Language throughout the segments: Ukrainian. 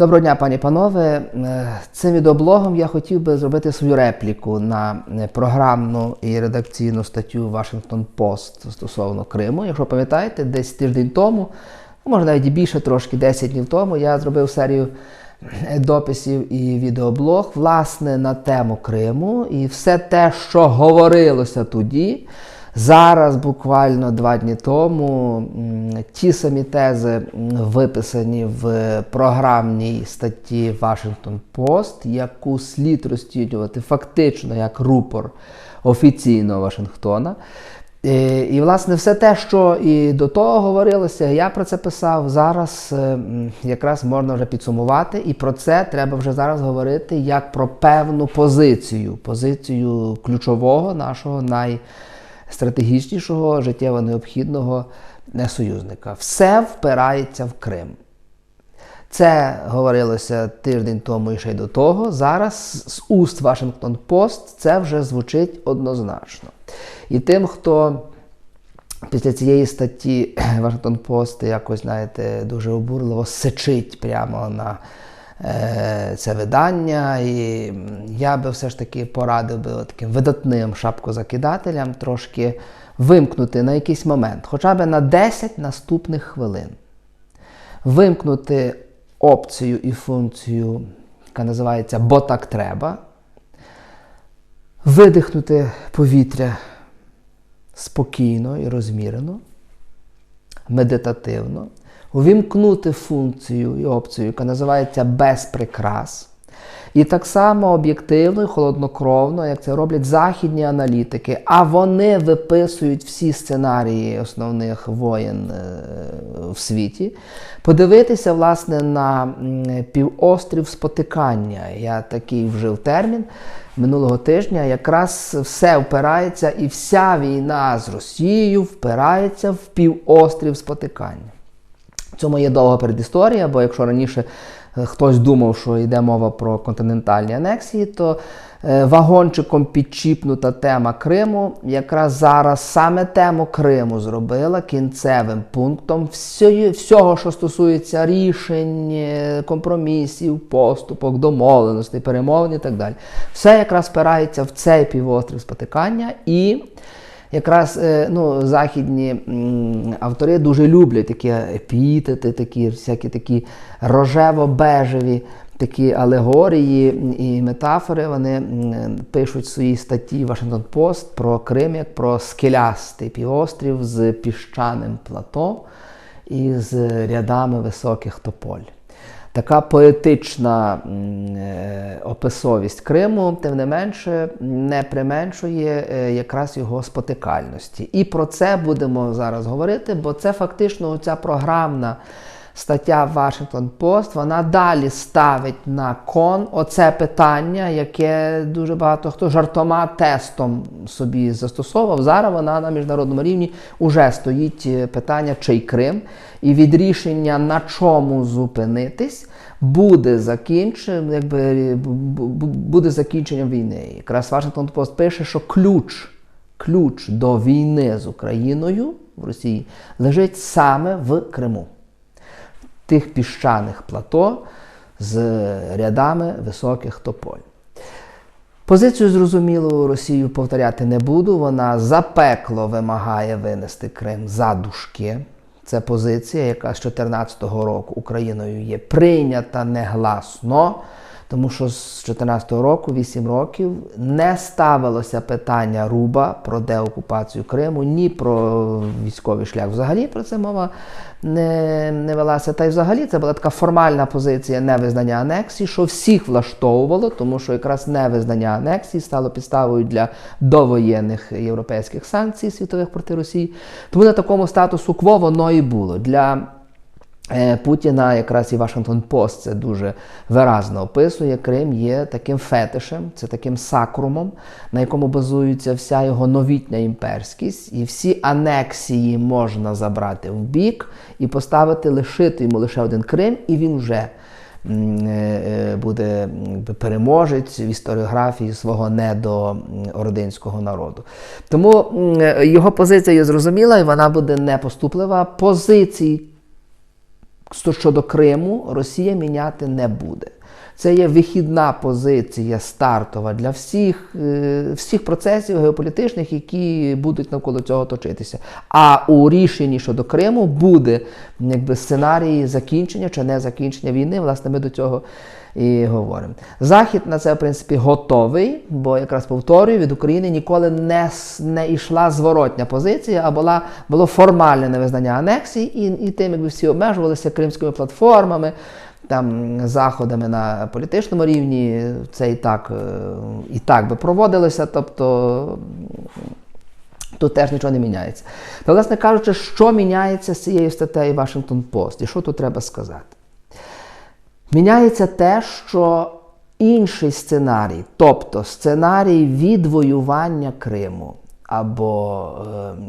Доброго дня, пані панове. Е, Цим відеоблогом я хотів би зробити свою репліку на е, програмну і редакційну статтю Washington Post стосовно Криму. Якщо пам'ятаєте, десь тиждень тому, ну, може навіть і більше трошки, 10 днів тому, я зробив серію е, дописів і відеоблог власне на тему Криму. І все те, що говорилося тоді. Зараз, буквально два дні тому, ті самі тези виписані в програмній статті Washington Post, яку слід розцінювати фактично як рупор офіційного Вашингтона. Е, І, власне, все те, що і до того говорилося, я про це писав. Зараз е, якраз можна вже підсумувати, і про це треба вже зараз говорити як про певну позицію, позицію ключового нашого най стратегічнішого життєво необхідного е, союзника. Все впирається в Крим. Це говорилося тиждень тому і ще й до того. Зараз з уст Washington Post це вже звучить однозначно. І тим, хто після цієї статті Washington Post якось, знаєте, дуже обурливо сичить прямо на це видання. І я би все ж таки порадив би таким видатним шапкозакидателям трошки вимкнути на якийсь момент, хоча б на 10 наступних хвилин. Вимкнути опцію і функцію, яка називається бо так треба, видихнути повітря спокійно і розмірено, медитативно, увімкнути функцію і опцію, яка називається без прикрас. І так само об'єктивно і холоднокровно, як це роблять західні аналітики, а вони виписують всі сценарії основних воєн е, в світі, подивитися власне на півострів спотикання. Я такий вжив термін минулого тижня. Якраз все впирається, і вся війна з Росією впирається в півострів спотикання. Цьому є довга передісторія, бо якщо раніше е, хтось думав, що йде мова про континентальні анексії, то е, вагончиком підчіпнута тема Криму якраз зараз саме тему Криму зробила кінцевим пунктом всього, всього що стосується рішень, е, компромісів, поступок, домовленостей, перемовин і так далі. Все якраз спирається в цей півострів спотикання і. Якраз е, ну, західні автори дуже люблять такі епітети, такі всякі такі рожево-бежеві такі алегорії і метафори. Вони пишуть в своїй статті Washington Post про Крим як про скелястий півострів з піщаним плато і з рядами високих тополь. Така поетична е, описовість Криму, тим не менше, не применшує е, якраз його спотикальності. І про це будемо зараз говорити, бо це фактично ця програмна стаття Washington Post, вона далі ставить на кон оце питання, яке дуже багато хто жартома тестом собі застосовував. Зараз вона на міжнародному рівні вже стоїть е, питання, чий Крим, і від рішення на чому зупинитись. Буде закінченням, якби бу- буде закінченням війни. Якраз Washington Post пише, що ключ, ключ до війни з Україною в Росії лежить саме в Криму тих піщаних плато з рядами високих тополь. Позицію зрозуміло Росію повторяти не буду. Вона запекло вимагає винести Крим за дужки. Це позиція, яка з 2014 року Україною є прийнята негласно, тому що з 2014 року, 8 років, не ставилося питання Руба про деокупацію Криму, ні про військовий шлях. Взагалі про це мова не, не велася. Та й взагалі це була така формальна позиція невизнання анексії, що всіх влаштовувало, тому що якраз невизнання анексії стало підставою для довоєнних європейських санкцій світових проти Росії. Тому на такому статусу кво воно і було. Для Путіна якраз і Washington Post це дуже виразно описує. Крим є таким фетишем, це таким сакрумом, на якому базується вся його новітня імперськість, і всі анексії можна забрати в бік і поставити, лишити йому лише один Крим, і він вже е, е, буде переможець в історіографії свого недоординського народу. Тому е, його позиція є зрозуміла, і вона буде непоступлива. Позицій що- щодо Криму Росія міняти не буде. Це є вихідна позиція стартова для всіх, е, всіх процесів геополітичних, які будуть навколо цього точитися. А у рішенні щодо Криму буде якби, сценарій закінчення чи не закінчення війни. Власне, ми до цього і говоримо. Захід на це, в принципі, готовий, бо якраз повторюю, від України ніколи не, не йшла зворотня позиція, а була, було формальне невизнання анексії, і, і тим, якби всі обмежувалися кримськими платформами. Там заходами на політичному рівні це і так, е, і так би проводилося, тобто тут теж нічого не міняється. Та, власне кажучи, що міняється з цією статтею Washington Post? І що тут треба сказати? Міняється те, що інший сценарій, тобто сценарій відвоювання Криму або ем,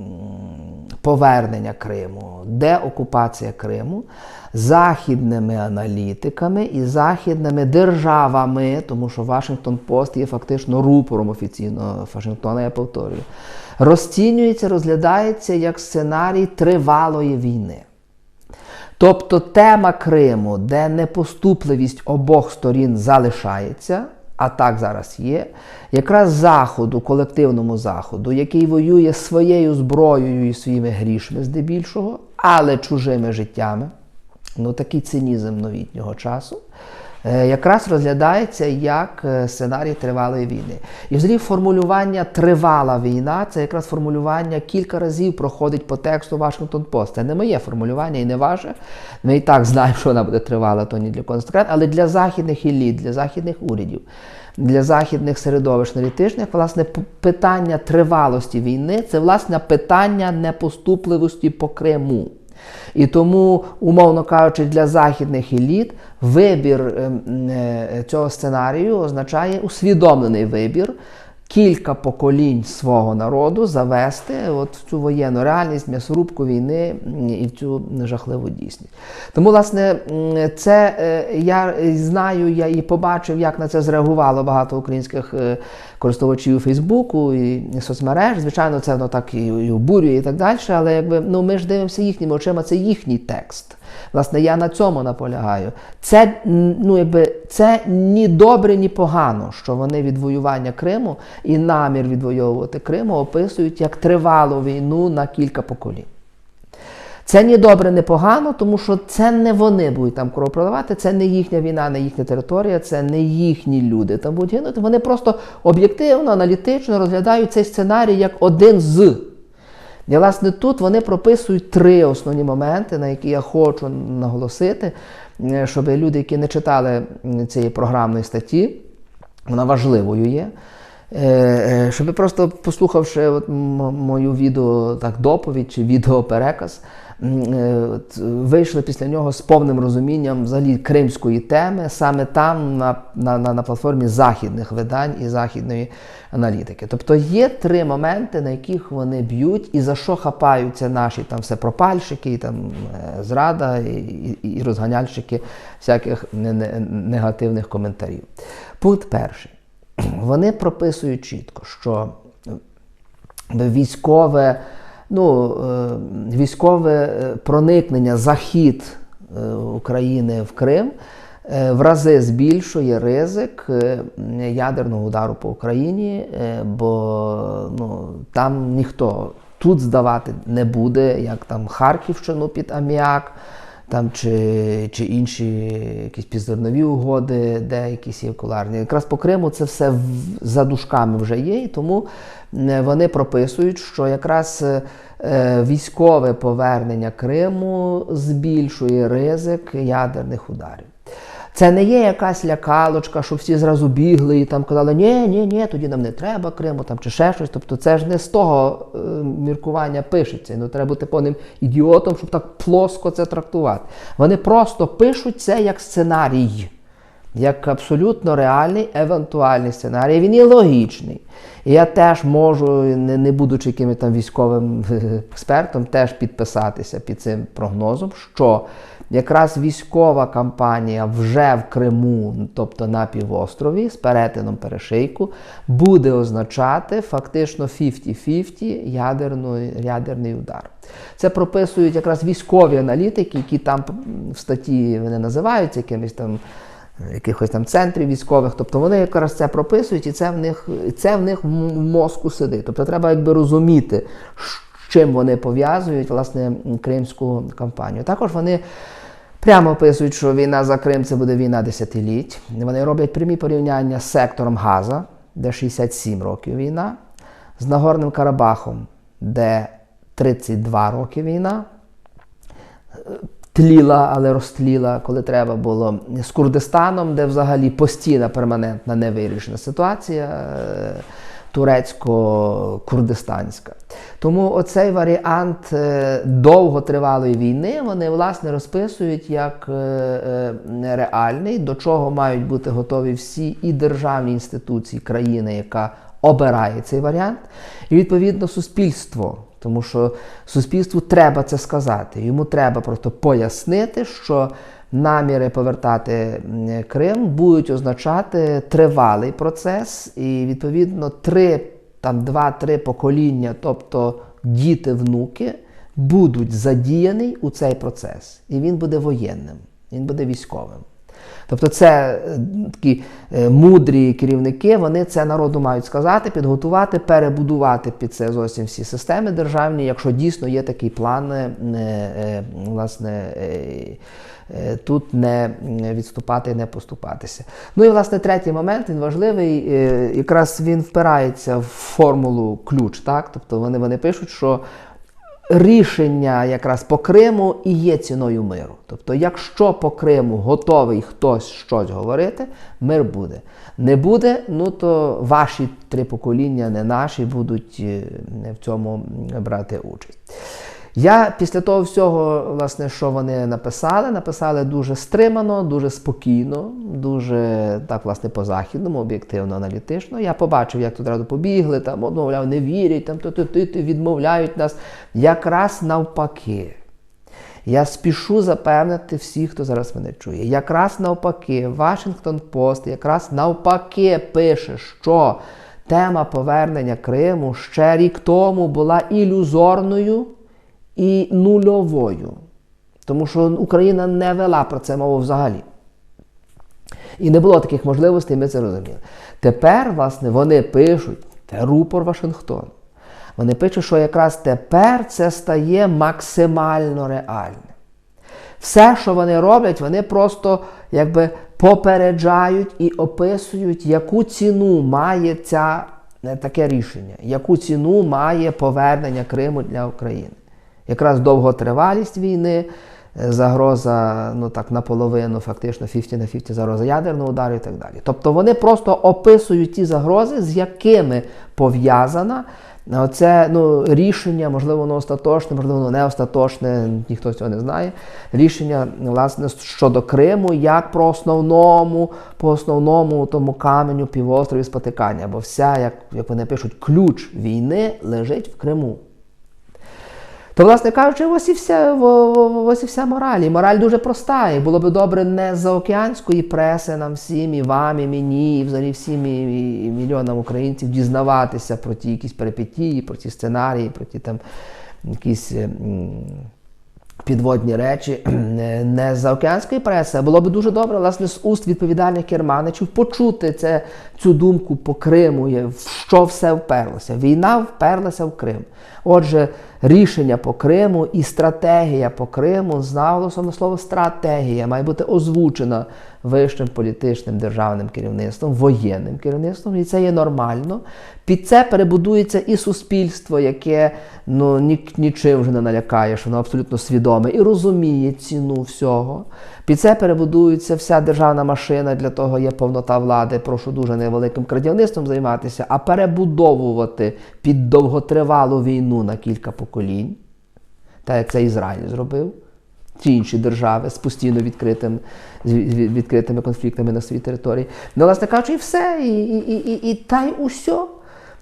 повернення Криму, деокупація Криму, західними аналітиками і західними державами, тому що Вашингтон Пост є фактично рупором офіційного Вашингтона, я повторюю, розцінюється, розглядається як сценарій тривалої війни. Тобто тема Криму, де непоступливість обох сторін залишається, а так зараз є, якраз заходу, колективному заходу, який воює своєю зброєю і своїми грішми здебільшого, але чужими життями, ну такий цинізм новітнього часу, якраз розглядається як е, сценарій тривалої війни. І взагалі формулювання тривала війна це якраз формулювання кілька разів проходить по тексту Вашингтон Пост. Це не моє формулювання і не ваше. Ми і так знаємо, що вона буде тривала, то ні для секрет, але для західних еліт, для західних урядів. Для західних середовищ аналітичних, власне, питання тривалості війни це власне питання непоступливості по Криму. І тому, умовно кажучи, для західних еліт вибір ем, е, цього сценарію означає усвідомлений вибір кілька поколінь свого народу завести от в цю воєнну реальність, м'ясорубку війни і в цю жахливу дійсність. Тому, власне, це е, я знаю, я і побачив, як на це зреагувало багато українських е, користувачів Фейсбуку і соцмереж. Звичайно, це воно так і, обурює, і так далі. Але якби ну ми ж дивимося їхніми очима, це їхній текст. Власне, я на цьому наполягаю. Це ну, якби це ні добре, ні погано, що вони відвоювання Криму і намір відвоювати Криму описують як тривалу війну на кілька поколінь. Це ні добре, ні погано, тому що це не вони будуть там кров проливати, це не їхня війна, не їхня територія, це не їхні люди там будуть гинути. Вони просто об'єктивно, аналітично розглядають цей сценарій як один з. І, власне, тут вони прописують три основні моменти, на які я хочу наголосити, щоб люди, які не читали цієї програмної статті, вона важливою є. е, е, Щоб просто послухавши от мою відео так, доповідь чи відеопереказ, е, вийшли після нього з повним розумінням взагалі кримської теми, саме там на, на, на, платформі західних видань і західної аналітики. Тобто є три моменти, на яких вони б'ють і за що хапаються наші там все пропальщики, і там е, зрада і, і, і розганяльщики всяких не- не- негативних коментарів. Пункт перший. Вони прописують чітко, що військове, ну, е, військове е, проникнення, захід е, України в Крим в рази збільшує ризик ядерного удару по Україні, бо ну, там ніхто тут здавати не буде, як там Харківщину під Аміак там чи, чи інші якісь піздернові угоди, де якісь є куларні. Якраз по Криму це все в- за дужками вже є, і тому вони прописують, що якраз е, військове повернення Криму збільшує ризик ядерних ударів. Це не є якась лякалочка, що всі зразу бігли і там казали, ні, ні, ні, тоді нам не треба Криму там чи ще щось. Тобто це ж не з того е, міркування пишеться. Ну треба бути повним ідіотом, щоб так плоско це трактувати. Вони просто пишуть це як сценарій. Як абсолютно реальний евентуальний сценарій. Він є логічний. Я теж можу, не, не будучи якимось там військовим експертом, теж підписатися під цим прогнозом, що якраз військова кампанія вже в Криму, тобто на півострові, з перетином перешийку, буде означати фактично 50-50 ядерний, ядерний удар. Це прописують якраз військові аналітики, які там в статті вони називаються якимись там якихось там центрів військових. Тобто вони якраз це прописують, і це в них це в них в мозку сидить. Тобто треба якби розуміти, з чим вони пов'язують власне кримську кампанію. Також вони. Прямо описують, що війна за Крим це буде війна десятиліть. Вони роблять прямі порівняння з сектором Газа, де 67 років війна, з Нагорним Карабахом, де 32 роки війна. Тліла, але розтліла, коли треба було з Курдистаном, де взагалі постійна перманентна невирішена ситуація е, турецько-курдистанська. Тому оцей варіант е, довготривалої війни вони власне розписують як е, реальний, до чого мають бути готові всі і державні інституції країни, яка обирає цей варіант, і відповідно суспільство. Тому що суспільству треба це сказати. Йому треба просто пояснити, що наміри повертати Крим будуть означати тривалий процес, і відповідно три, там два-три покоління, тобто діти, внуки, будуть задіяні у цей процес. І він буде воєнним, він буде військовим. Тобто це такі мудрі керівники, вони це народу мають сказати, підготувати, перебудувати під це зовсім всі системи державні, якщо дійсно є такий план, власне, тут не відступати не поступатися. Ну і власне третій момент, він важливий, якраз він впирається в формулу ключ. так? Тобто вони, вони пишуть, що рішення якраз по Криму і є ціною миру. Тобто, якщо по Криму готовий хтось щось говорити, мир буде. Не буде, ну то ваші три покоління, не наші, будуть в цьому брати участь. Я після того всього, власне, що вони написали, написали дуже стримано, дуже спокійно, дуже так, власне, по-західному, об'єктивно, аналітично. Я побачив, як тут раду побігли, там, мовляв, не вірять, там то ти відмовляють нас. Якраз навпаки. Я спішу запевнити всіх, хто зараз мене чує. Якраз навпаки, Вашингтон Пост якраз навпаки пише, що тема повернення Криму ще рік тому була ілюзорною і нульовою. Тому що Україна не вела про це мову взагалі. І не було таких можливостей, ми це розуміли. Тепер, власне, вони пишуть, це рупор Вашингтон. Вони пишуть, що якраз тепер це стає максимально реальним. Все, що вони роблять, вони просто якби попереджають і описують, яку ціну має ця, таке рішення, яку ціну має повернення Криму для України якраз довготривалість війни, е, загроза ну так наполовину, фактично 50 на 50 загроза ядерного удару і так далі. Тобто вони просто описують ті загрози, з якими пов'язана. Це ну, рішення, можливо, воно остаточне, можливо, воно не остаточне, ніхто цього не знає. Рішення власне, щодо Криму, як про основному, по основному тому каменю півострові спотикання. Бо вся, як як вони пишуть, ключ війни лежить в Криму. То, власне кажучи, ось і вся ось і вся мораль. І мораль дуже проста. І було би добре не з океанської преси нам всім, і вам, і мені, і взагалі всім і, і мільйонам українців дізнаватися про ті якісь перипетії, про ті сценарії, про ті там якісь. Підводні речі не з океанської преси, а було б дуже добре, власне, з уст відповідальних керманичів почути це, цю думку по Криму, в що все вперлося. Війна вперлася в Крим. Отже, рішення по Криму і стратегія по Криму з наголосом на слово стратегія має бути озвучена вищим політичним державним керівництвом, воєнним керівництвом, і це є нормально. Під це перебудується і суспільство, яке ну, нічим вже не налякаєш, воно абсолютно свідоме і розуміє ціну всього. Під це перебудується вся державна машина, для того є повнота влади. Прошу дуже невеликим крадівництвом займатися, а перебудовувати під довготривалу війну на кілька поколінь, так як це Ізраїль зробив. ті інші держави з постійно відкритим, відкритими конфліктами на своїй території. Ну, власне кажучи, і все, і, і, і, і, і та й усьо.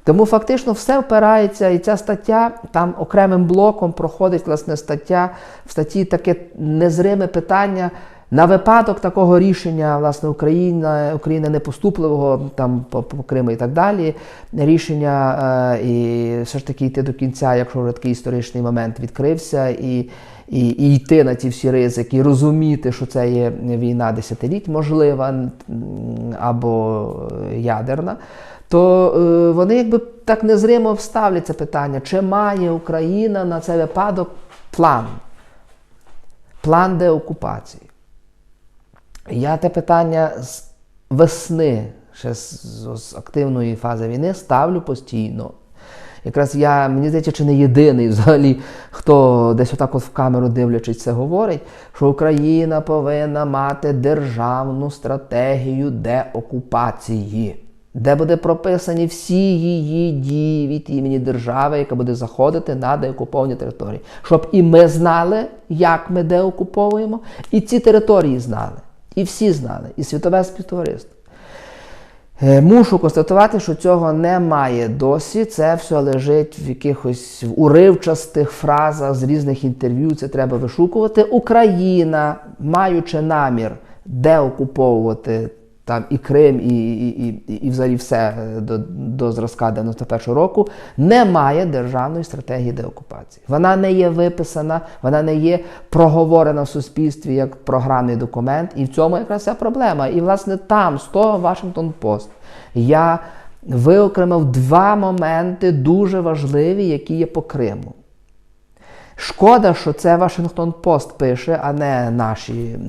Тому фактично все впирається, і ця стаття там окремим блоком проходить власне стаття. В статті таке незриме питання. На випадок такого рішення, власне, Україна, Україна непоступливого там по, по Криму і так далі. Рішення е, і все ж таки йти до кінця, якщо вже такий історичний момент відкрився, і, і, і йти на ці всі ризики, і розуміти, що це є війна десятиліть, можлива або ядерна то е, вони якби так незримо вставлять це питання, чи має Україна на цей випадок план, план деокупації. Я те питання з весни, ще з, з активної фази війни, ставлю постійно. Якраз я, мені здається, чи не єдиний взагалі, хто десь отак от в камеру дивлячись це говорить, що Україна повинна мати державну стратегію деокупації, де буде прописані всі її дії від імені держави, яка буде заходити на деокуповані території. Щоб і ми знали, як ми деокуповуємо, і ці території знали. І всі знали, і світове співтовариство. Е, Мушу констатувати, що цього немає досі. Це все лежить в якихось уривчастих фразах з різних інтерв'ю. Це треба вишукувати. Україна, маючи намір деокуповувати там і Крим, і, і, і, і взагалі все е, до, до зразка 91 року, не має державної стратегії деокупації. Вона не є виписана, вона не є проговорена в суспільстві як програмний документ. І в цьому якраз вся проблема. І власне там, з того Вашингтон Пост, я виокремив два моменти дуже важливі, які є по Криму. Шкода, що це Вашингтон Пост пише, а не наші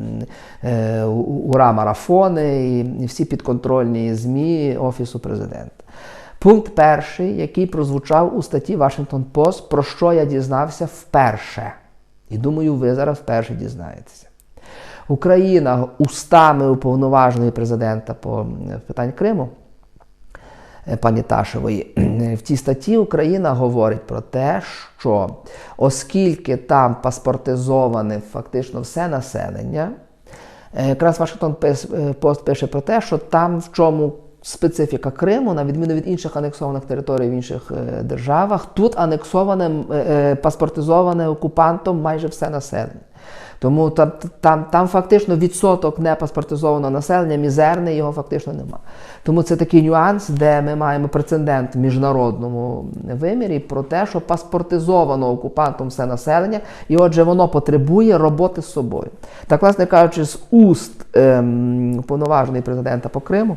е, ура-марафони і, всі підконтрольні ЗМІ Офісу президента. Пункт перший, який прозвучав у статті Вашингтон Пост, про що я дізнався вперше. І думаю, ви зараз вперше дізнаєтеся. Україна устами уповноваженої президента по питань Криму пані Ташевої. В цій статті Україна говорить про те, що оскільки там паспортизоване фактично все населення, е, якраз Вашингтон е, Пост пише про те, що там в чому специфіка Криму, на відміну від інших анексованих територій в інших е, державах, тут анексоване, е, е, паспортизоване окупантом майже все населення. Тому там, там, там фактично відсоток непаспортизованого населення мізерний, його фактично нема. Тому це такий нюанс, де ми маємо прецедент в міжнародному вимірі про те, що паспортизовано окупантом все населення, і отже, воно потребує роботи з собою. Так, власне кажучи, з уст ем, уповноваженої президента по Криму.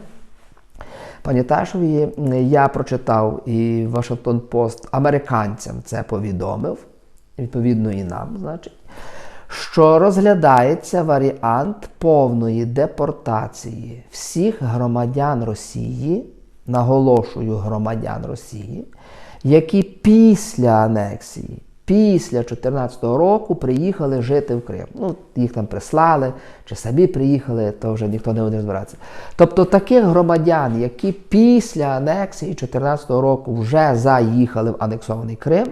Пані Ташові, я прочитав і Вашингтон Пост американцям це повідомив, відповідно і нам, значить, що розглядається варіант повної депортації всіх громадян Росії, наголошую громадян Росії, які після анексії, після 2014 року приїхали жити в Крим. Ну, їх там прислали, чи самі приїхали, то вже ніхто не буде розбиратися. Тобто таких громадян, які після анексії 2014 року вже заїхали в анексований Крим,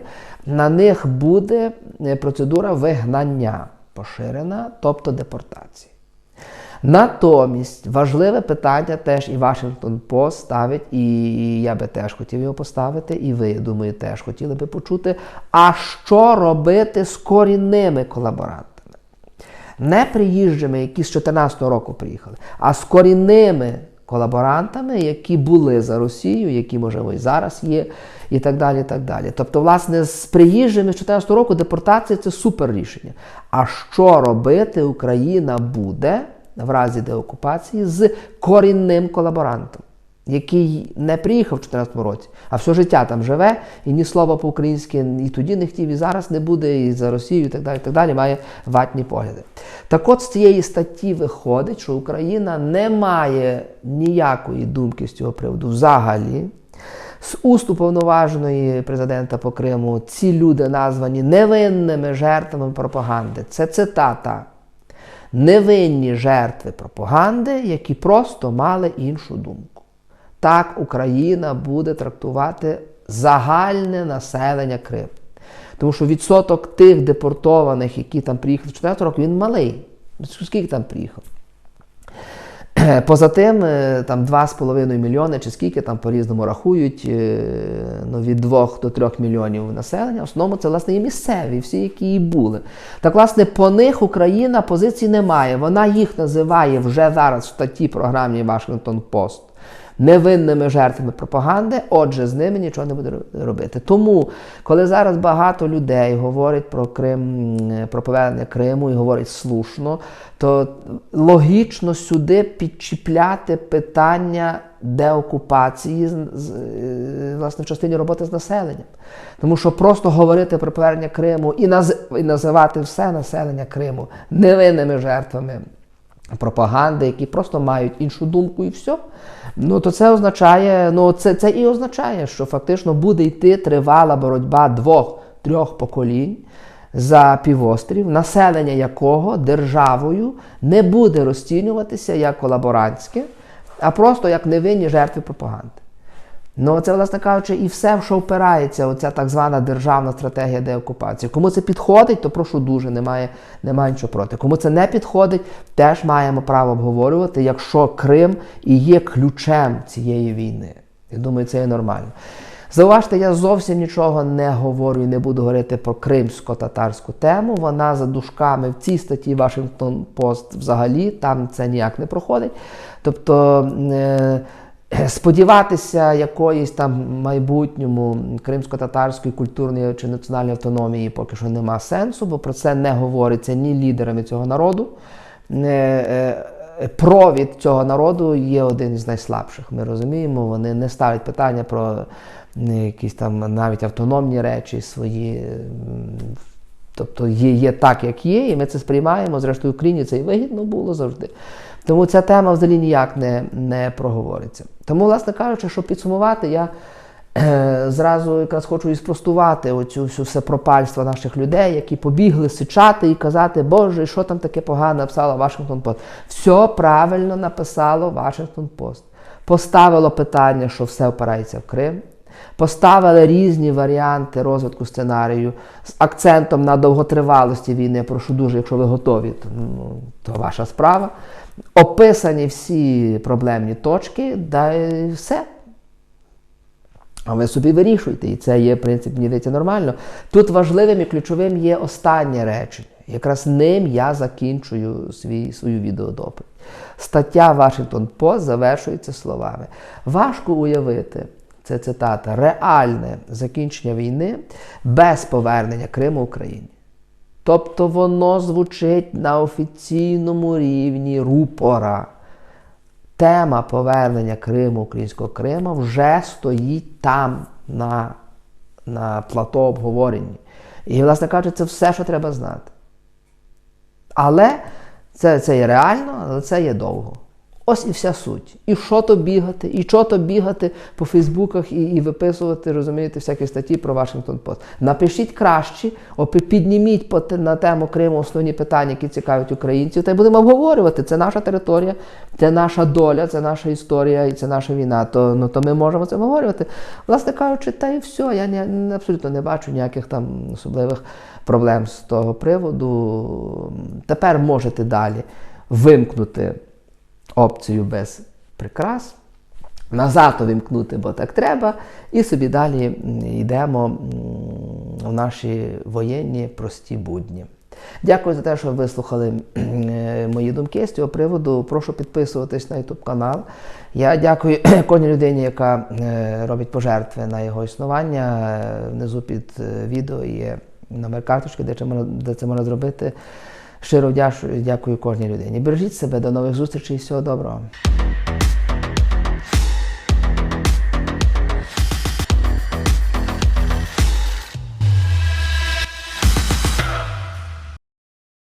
на них буде е, процедура вигнання поширена, тобто депортації. Натомість важливе питання теж і Вашингтон Пост ставить, і я би теж хотів його поставити, і ви, я думаю, теж хотіли би почути. А що робити з корінними колаборантами? Не приїжджими, які з 2014 року приїхали, а з корінними колаборантами, які були за Росію, які, можливо, і зараз є, і так далі. і так далі. Тобто, власне, з приїжджими з 2014 року депортація це супер рішення. А що робити Україна буде в разі деокупації з корінним колаборантом? Який не приїхав в 2014 році, а все життя там живе, і ні слова по-українськи і тоді не хотів, і зараз не буде, і за Росію, і так далі, і так далі, має ватні погляди. Так от з цієї статті виходить, що Україна не має ніякої думки з цього приводу взагалі. З уст уповноваженої президента по Криму ці люди названі невинними жертвами пропаганди. Це цитата. Невинні жертви пропаганди, які просто мали іншу думку. Так Україна буде трактувати загальне населення Криму. Тому що відсоток тих депортованих, які там приїхали в 14 року, він малий. Скільки там приїхав? Поза тим, е, там 2,5 мільйони, чи скільки там по-різному рахують, е, ну, від 2 до 3 мільйонів населення. В основному це власне і місцеві, всі, які і були. Так, власне, по них Україна позиції не має. Вона їх називає вже зараз в статті програмі Вашингтон Пост. Невинними жертвами пропаганди, отже, з ними нічого не буде робити. Тому, коли зараз багато людей говорять про Крим, про повернення Криму і говорять слушно, то логічно сюди підчіпляти питання деокупації е, власне в частині роботи з населенням. Тому що просто говорити про повернення Криму і, наз- і називати все населення Криму невинними жертвами пропаганди, які просто мають іншу думку і все. Ну то це означає, ну це, це і означає, що фактично буде йти тривала боротьба двох-трьох поколінь за півострів, населення якого державою не буде розцінюватися як колаборантське, а просто як невинні жертви пропаганди. Ну, це, власне кажучи, і все, в що впирається, оця так звана державна стратегія деокупації. Кому це підходить, то прошу дуже, немає, немає нічого проти. Кому це не підходить, теж маємо право обговорювати, якщо Крим і є ключем цієї війни. Я думаю, це є нормально. Зауважте, я зовсім нічого не говорю і не буду говорити про кримсько-татарську тему. Вона за дужками в цій статті Вашингтон Пост взагалі там це ніяк не проходить. Тобто. е, Сподіватися якоїсь там майбутньому кримсько-татарської культурної чи національної автономії поки що нема сенсу, бо про це не говориться ні лідерами цього народу. Е, е, Провід цього народу є один із найслабших. Ми розуміємо, вони не ставлять питання про е, якісь там навіть автономні речі свої. Тобто є, є так, як є, і ми це сприймаємо. Зрештою, Україні це і вигідно було завжди. Тому ця тема взагалі ніяк не, не проговориться. Тому, власне кажучи, щоб підсумувати, я е, зразу якраз хочу і спростувати оцю всю все наших людей, які побігли сичати і казати, Боже, що там таке погане написало Вашингтон Пост. Все правильно написало Вашингтон Пост. Поставило питання, що все опирається в Крим. Поставили різні варіанти розвитку сценарію з акцентом на довготривалості війни. Я прошу дуже, якщо ви готові, то, ну, то ваша справа. Описані всі проблемні точки, да і все. А ви собі вирішуйте, і це є, в принципі, мені здається, нормально. Тут важливим і ключовим є останнє речення. Якраз ним я закінчую свій, свою відеодоповідь. Стаття Вашингтон Пост завершується словами. Важко уявити, це цитата, реальне закінчення війни без повернення Криму Україні. Тобто воно звучить на офіційному рівні рупора. Тема повернення Криму, українського Криму вже стоїть там на, на плато обговоренні. І, власне кажучи, це все, що треба знати. Але це, це є реально, але це є довго. Ось і вся суть. І що то бігати, і що то бігати по Фейсбуках і, і виписувати, розумієте, всякі статті про Вашингтон Пост. Напишіть краще, підніміть на тему Криму основні питання, які цікавлять українців, та й будемо обговорювати. Це наша територія, це наша доля, це наша історія і це наша війна. То, ну, то ми можемо це обговорювати. Власне кажучи, та і все. Я не, абсолютно не бачу ніяких там особливих проблем з того приводу. Тепер можете далі вимкнути опцію без прикрас, назад увімкнути, бо так треба, і собі далі йдемо в наші воєнні прості будні. Дякую за те, що вислухали е, мої думки з цього приводу. Прошу підписуватись на YouTube канал. Я дякую кожній людині, яка е, робить пожертви на його існування. Е, Внизу під відео є номер карточки, де це можна зробити. Щиро вдяш- дякую кожній людині. Бережіть себе, до нових зустрічей і всього доброго.